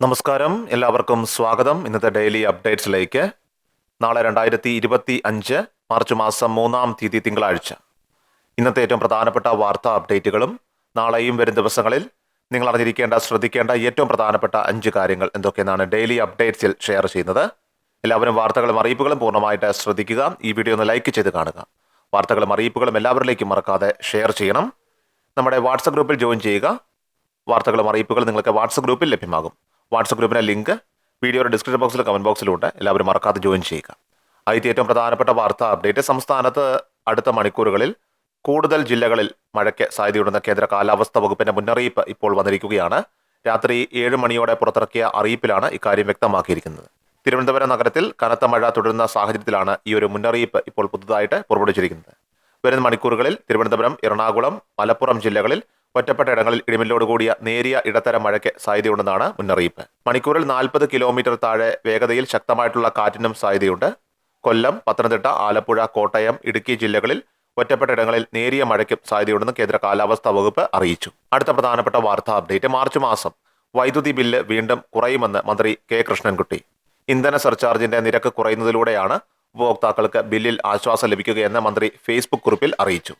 നമസ്കാരം. എല്ലാവർക്കും സ്വാഗതം. ഇന്നത്തെ ഡെയിലി അപ്ഡേറ്റ്സിലേക്ക്. നാളെ രണ്ടായിരത്തി ഇരുപത്തി അഞ്ച് മാർച്ച് മാസം മൂന്നാം തീയതി തിങ്കളാഴ്ച. ഇന്നത്തെ ഏറ്റവും പ്രധാനപ്പെട്ട വാർത്താ അപ്ഡേറ്റുകളും നാളെയും വരും ദിവസങ്ങളിൽ നിങ്ങൾ അറിഞ്ഞിരിക്കേണ്ട ശ്രദ്ധിക്കേണ്ട ഏറ്റവും പ്രധാനപ്പെട്ട അഞ്ച് കാര്യങ്ങൾ എന്തൊക്കെയെന്നാണ് ഡെയിലി അപ്ഡേറ്റ്സിൽ ഷെയർ ചെയ്യുന്നത്. എല്ലാവരും വാർത്തകളും അറിയിപ്പുകളും പൂർണമായിട്ട് ശ്രദ്ധിക്കുക. ഈ വീഡിയോ ഒന്ന് ലൈക്ക് ചെയ്ത് കാണുക. വാർത്തകളും അറിയിപ്പുകളും എല്ലാവരിലേക്കും മറക്കാതെ ഷെയർ ചെയ്യണം. നമ്മുടെ വാട്സപ്പ് ഗ്രൂപ്പിൽ ജോയിൻ ചെയ്യുക. വാർത്തകളും അറിയിപ്പുകളും നിങ്ങൾക്ക് വാട്സപ്പ് ഗ്രൂപ്പിൽ ലഭ്യമാകും. വാട്സപ്പ് ഗ്രൂപ്പിന്റെ ലിങ്ക് വീഡിയോയുടെ ഡിസ്ക്രിപ്ഷൻ ബോക്സിൽ കമന്റ് ബോക്സിലുണ്ട് എല്ലാവരും മറക്കാതെ ജോയിൻ ചെയ്യുക. ആദ്യത്തെ ഏറ്റവും പ്രധാനപ്പെട്ട വാർത്താ അപ്ഡേറ്റ് സംസ്ഥാനത്ത് അടുത്ത മണിക്കൂറുകളിൽ കൂടുതൽ ജില്ലകളിൽ മഴയ്ക്ക് സാധ്യതയുണ്ടെന്ന കേന്ദ്ര കാലാവസ്ഥാ വകുപ്പിന്റെ മുന്നറിയിപ്പ് ഇപ്പോൾ വന്നിരിക്കുകയാണ്. രാത്രി ഏഴ് മണിയോടെ പുറത്തിറക്കിയ അറിയിപ്പിലാണ് ഇക്കാര്യം വ്യക്തമാക്കിയിരിക്കുന്നത്. തിരുവനന്തപുരം നഗരത്തിൽ കനത്ത മഴ തുടരുന്ന സാഹചര്യത്തിലാണ് ഈ ഒരു മുന്നറിയിപ്പ് ഇപ്പോൾ പുതുതായിട്ട് പുറപ്പെടുവിച്ചിരിക്കുന്നത്. വരുന്ന മണിക്കൂറുകളിൽ തിരുവനന്തപുരം എറണാകുളം മലപ്പുറം ജില്ലകളിൽ ഒറ്റപ്പെട്ട ഇടങ്ങളിൽ ഇടിമിന്നലോട് കൂടിയ നേരിയ ഇടത്തരം മഴയ്ക്ക് സാധ്യതയുണ്ടെന്നാണ് മുന്നറിയിപ്പ്. മണിക്കൂറിൽ നാൽപ്പത് കിലോമീറ്റർ താഴെ വേഗതയിൽ ശക്തമായിട്ടുള്ള കാറ്റിനും സാധ്യതയുണ്ട്. കൊല്ലം പത്തനംതിട്ട ആലപ്പുഴ കോട്ടയം ഇടുക്കി ജില്ലകളിൽ ഒറ്റപ്പെട്ട ഇടങ്ങളിൽ നേരിയ മഴയ്ക്കും സാധ്യതയുണ്ടെന്ന് കേന്ദ്ര കാലാവസ്ഥാ വകുപ്പ് അറിയിച്ചു. അടുത്ത പ്രധാനപ്പെട്ട വാർത്താ അപ്ഡേറ്റ് മാർച്ച് മാസം. വൈദ്യുതി ബില്ല് വീണ്ടും കുറയുമെന്ന് മന്ത്രി കെ. കൃഷ്ണൻകുട്ടി. ഇന്ധന സർചാർജിന്റെ നിരക്ക് കുറയുന്നതിലൂടെയാണ് ഉപഭോക്താക്കൾക്ക് ബില്ലിൽ ആശ്വാസം ലഭിക്കുകയെന്ന് മന്ത്രി ഫേസ്ബുക്ക് കുറിപ്പിൽ അറിയിച്ചു.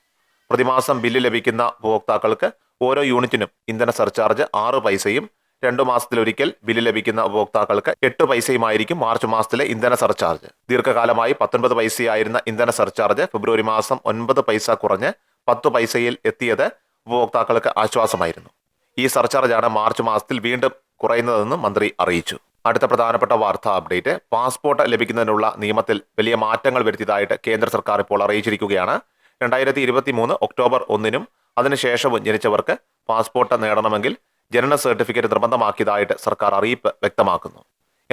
പ്രതിമാസം ബില്ല് ലഭിക്കുന്ന ഉപഭോക്താക്കൾക്ക് ഓരോ യൂണിറ്റിനും ഇന്ധന സർചാർജ് ആറ് പൈസയും രണ്ടു മാസത്തിലൊരിക്കൽ ബില്ല് ലഭിക്കുന്ന ഉപഭോക്താക്കൾക്ക് എട്ട് പൈസയുമായിരിക്കും മാർച്ച് മാസത്തിലെ ഇന്ധന സർചാർജ്. ദീർഘകാലമായി പത്തൊൻപത് പൈസയായിരുന്ന ഇന്ധന സർചാർജ് ഫെബ്രുവരി മാസം ഒൻപത് പൈസ കുറഞ്ഞ് പത്ത് പൈസയിൽ എത്തിയത് ഉപഭോക്താക്കൾക്ക് ആശ്വാസമായിരുന്നു. ഈ സർചാർജാണ് മാർച്ച് മാസത്തിൽ വീണ്ടും കുറയുന്നതെന്ന് മന്ത്രി അറിയിച്ചു. അടുത്ത പ്രധാനപ്പെട്ട വാർത്താ അപ്ഡേറ്റ് പാസ്പോർട്ട് ലഭിക്കുന്നതിനുള്ള നിയമത്തിൽ വലിയ മാറ്റങ്ങൾ വരുത്തിയതായിട്ട് കേന്ദ്ര സർക്കാർ ഇപ്പോൾ അറിയിച്ചിരിക്കുകയാണ്. രണ്ടായിരത്തി ഇരുപത്തി മൂന്ന് ഒക്ടോബർ ഒന്നിനും അതിനുശേഷവും ജനിച്ചവർക്ക് പാസ്പോർട്ട് നേടണമെങ്കിൽ ജനന സർട്ടിഫിക്കറ്റ് നിർബന്ധമാക്കിയതായിട്ട് സർക്കാർ അറിയിപ്പ് വ്യക്തമാക്കുന്നു.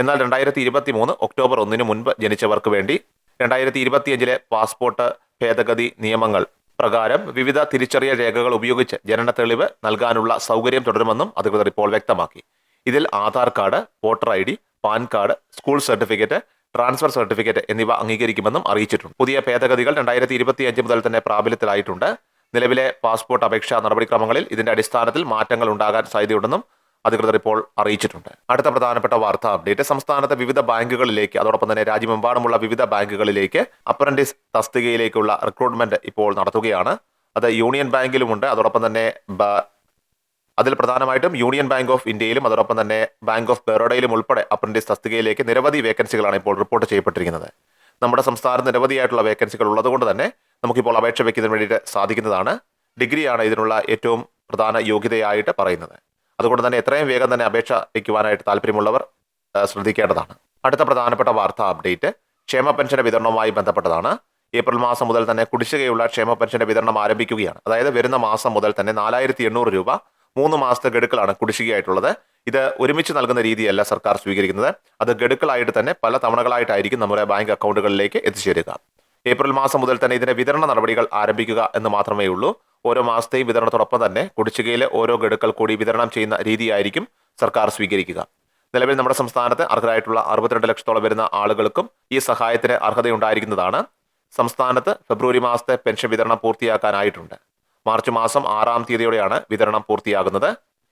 എന്നാൽ രണ്ടായിരത്തി ഇരുപത്തി മൂന്ന് ഒക്ടോബർ ഒന്നിന് മുൻപ് ജനിച്ചവർക്ക് വേണ്ടി രണ്ടായിരത്തി ഇരുപത്തിയഞ്ചിലെ പാസ്പോർട്ട് ഭേദഗതി നിയമങ്ങൾ പ്രകാരം വിവിധ തിരിച്ചറിയൽ രേഖകൾ ഉപയോഗിച്ച് ജനന തെളിവ് നൽകാനുള്ള സൗകര്യം തുടരുമെന്നും അധികൃതർ ഇപ്പോൾ വ്യക്തമാക്കി. ഇതിൽ Aadhaar card voter I D PAN card school certificate transfer certificate എന്നിവ അംഗീകരിക്കുമെന്നും അറിയിച്ചിട്ടുണ്ട്. പുതിയ ഭേദഗതികൾ രണ്ടായിരത്തി ഇരുപത്തിയഞ്ച് മുതൽ തന്നെ പ്രാബല്യത്തിലായിട്ടുണ്ട്. നിലവിലെ പാസ്പോർട്ട് അപേക്ഷാ നടപടിക്രമങ്ങളിൽ ഇതിന്റെ അടിസ്ഥാനത്തിൽ മാറ്റങ്ങൾ ഉണ്ടാകാൻ സാധ്യതയുണ്ടെന്നും അധികൃതർ ഇപ്പോൾ അറിയിച്ചിട്ടുണ്ട്. അടുത്ത പ്രധാനപ്പെട്ട വാർത്താ അപ്ഡേറ്റ്. സംസ്ഥാനത്തെ വിവിധ ബാങ്കുകളിലേക്ക് അതോടൊപ്പം തന്നെ രാജ്യമെമ്പാടുമുള്ള വിവിധ ബാങ്കുകളിലേക്ക് അപ്രന്റീസ് തസ്തികയിലേക്കുള്ള റിക്രൂട്ട്മെന്റ് ഇപ്പോൾ നടത്തുകയാണ്. അത് യൂണിയൻ ബാങ്കിലുമുണ്ട്. അതോടൊപ്പം തന്നെ അതിൽ പ്രധാനമായിട്ടും യൂണിയൻ ബാങ്ക് ഓഫ് ഇന്ത്യയിലും അതോടൊപ്പം തന്നെ ബാങ്ക് ഓഫ് ബറോഡയിലും ഉൾപ്പെടെ അപ്രന്റീസ് തസ്തികയിലേക്ക് നിരവധി വേക്കൻസികളാണ് ഇപ്പോൾ റിപ്പോർട്ട് ചെയ്യപ്പെട്ടിരിക്കുന്നത്. നമ്മുടെ സംസ്ഥാനത്ത് നിരവധിയായിട്ടുള്ള വേക്കൻസികൾ ഉള്ളതുകൊണ്ട് തന്നെ നമുക്കിപ്പോൾ അപേക്ഷ വയ്ക്കുന്നതിന് വേണ്ടിയിട്ട് സാധിക്കുന്നതാണ്. ഡിഗ്രിയാണ് ഇതിനുള്ള ഏറ്റവും പ്രധാന യോഗ്യതയായിട്ട് പറയുന്നത്. അതുകൊണ്ട് തന്നെ എത്രയും വേഗം തന്നെ അപേക്ഷ വയ്ക്കുവാനായിട്ട് താല്പര്യമുള്ളവർ ശ്രദ്ധിക്കേണ്ടതാണ്. അടുത്ത പ്രധാനപ്പെട്ട വാർത്താ അപ്ഡേറ്റ് ക്ഷേമ പെൻഷന്റെ വിതരണവുമായി ബന്ധപ്പെട്ടതാണ്. ഏപ്രിൽ മാസം മുതൽ തന്നെ കുടിശ്ശികയുള്ള ക്ഷേമ പെൻഷന്റെ വിതരണം ആരംഭിക്കുകയാണ്. അതായത് വരുന്ന മാസം മുതൽ തന്നെ നാലായിരത്തി എണ്ണൂറ് രൂപ മൂന്ന് മാസത്തെ ഗഡുക്കളാണ് കുടിശ്ശികയായിട്ടുള്ളത്. ഇത് ഒരുമിച്ച് നൽകുന്ന രീതിയല്ല സർക്കാർ സ്വീകരിക്കുന്നത്. അത് ഗഡുക്കളായിട്ട് തന്നെ പല തവണകളായിട്ടായിരിക്കും നമ്മുടെ ബാങ്ക് അക്കൗണ്ടുകളിലേക്ക് എത്തിച്ചേരുക. ഏപ്രിൽ മാസം മുതൽ തന്നെ ഇതിന്റെ വിതരണ നടപടികൾ ആരംഭിക്കുക എന്ന് മാത്രമേ ഉള്ളൂ. ഓരോ മാസത്തെയും വിതരണത്തോടൊപ്പം തന്നെ കുടിശ്ശികയിലെ ഓരോ ഗഡുക്കൾ കൂടി വിതരണം ചെയ്യുന്ന രീതിയായിരിക്കും സർക്കാർ സ്വീകരിക്കുക. നിലവിൽ നമ്മുടെ സംസ്ഥാനത്ത് അർഹരായിട്ടുള്ള അറുപത്തിരണ്ട് ലക്ഷത്തോളം വരുന്ന ആളുകൾക്കും ഈ സഹായത്തിന് അർഹതയുണ്ടായിരിക്കുന്നതാണ്. സംസ്ഥാനത്ത് ഫെബ്രുവരി മാസത്തെ പെൻഷൻ വിതരണം പൂർത്തിയാക്കാനായിട്ടുണ്ട്. മാർച്ച് മാസം ആറാം തീയതിയോടെയാണ് വിതരണം പൂർത്തിയാകുന്നത്.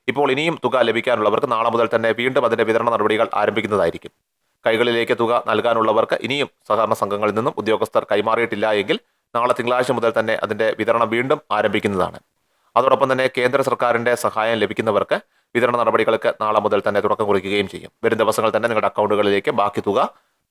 ഇപ്പോൾ ഇനിയും തുക ലഭിക്കാനുള്ളവർക്ക് നാളെ മുതൽ തന്നെ വീണ്ടും അതിന്റെ വിതരണ നടപടികൾ ആരംഭിക്കുന്നതായിരിക്കും. കൈകളിലേക്ക് തുക നൽകാനുള്ളവർക്ക് ഇനിയും സഹകരണ സംഘങ്ങളിൽ നിന്നും ഉദ്യോഗസ്ഥർ കൈമാറിയിട്ടില്ല എങ്കിൽ നാളെ തിങ്കളാഴ്ച മുതൽ തന്നെ അതിന്റെ വിതരണം വീണ്ടും ആരംഭിക്കുന്നതാണ്. അതോടൊപ്പം തന്നെ കേന്ദ്ര സർക്കാരിന്റെ സഹായം ലഭിക്കുന്നവർക്ക് വിതരണ നടപടികൾക്ക് നാളെ മുതൽ തന്നെ തുടക്കം കുറിക്കുകയും ചെയ്യും. വരും ദിവസങ്ങൾ തന്നെ നിങ്ങളുടെ അക്കൗണ്ടുകളിലേക്ക് ബാക്കി തുക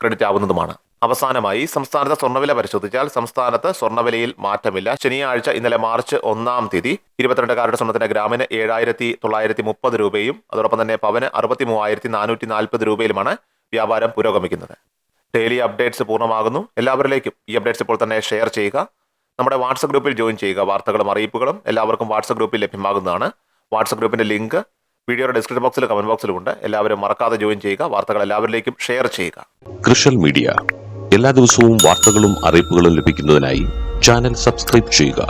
ക്രെഡിറ്റ് ആവുന്നതുമാണ്. അവസാനമായി സംസ്ഥാനത്തെ സ്വർണവില പരിശോധിച്ചാൽ സംസ്ഥാനത്ത് സ്വർണവിലയിൽ മാറ്റമില്ല. ശനിയാഴ്ച ഇന്നലെ മാർച്ച് ഒന്നാം തീയതി ഇരുപത്തിരണ്ടുകാരുടെ സ്വർണത്തിന്റെ ഗ്രാമിന് ഏഴായിരത്തി തൊള്ളായിരത്തി മുപ്പത് രൂപയും അതോടൊപ്പം തന്നെ പവന് അറുപത്തി മൂവായിരത്തി നാനൂറ്റി നാൽപ്പത് രൂപയിലുമാണ് വ്യാപാരം പുരോഗമിക്കുന്നത്. ഡെയിലി അപ്ഡേറ്റ്സ് പൂർണമാകുന്നു. എല്ലാവരിലേക്കും ഈ അപ്ഡേറ്റ്സ് ഇപ്പോൾ തന്നെ ഷെയർ ചെയ്യുക. നമ്മുടെ വാട്സപ്പ് ഗ്രൂപ്പിൽ ജോയിൻ ചെയ്യുക. വാർത്തകളും അറിയിപ്പുകളും എല്ലാവർക്കും വാട്സപ്പ് ഗ്രൂപ്പിൽ ലഭ്യമാകുന്നതാണ്. വാട്സപ്പ് ഗ്രൂപ്പിന്റെ ലിങ്ക് വീഡിയോയുടെ ഡിസ്ക്രിപ്ഷൻ ബോക്സിലും കമന്റ് ബോക്സിലും ഉണ്ട്. എല്ലാവരും മറക്കാതെ ജോയിൻ ചെയ്യുക. വാർത്തകൾ എല്ലാവരിലേക്കും ഷെയർ ചെയ്യുക. കൃഷൽ മീഡിയ എല്ലാ ദിവസവും വാർത്തകളും അറിയിപ്പുകളും ലഭിക്കുന്നതിനായി ചാനൽ സബ്സ്ക്രൈബ് ചെയ്യുക.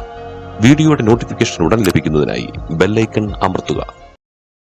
വീഡിയോയുടെ നോട്ടിഫിക്കേഷൻ ഉടൻ ലഭിക്കുന്നതിനായി ബെല്ലൈക്കൺ അമർത്തുക.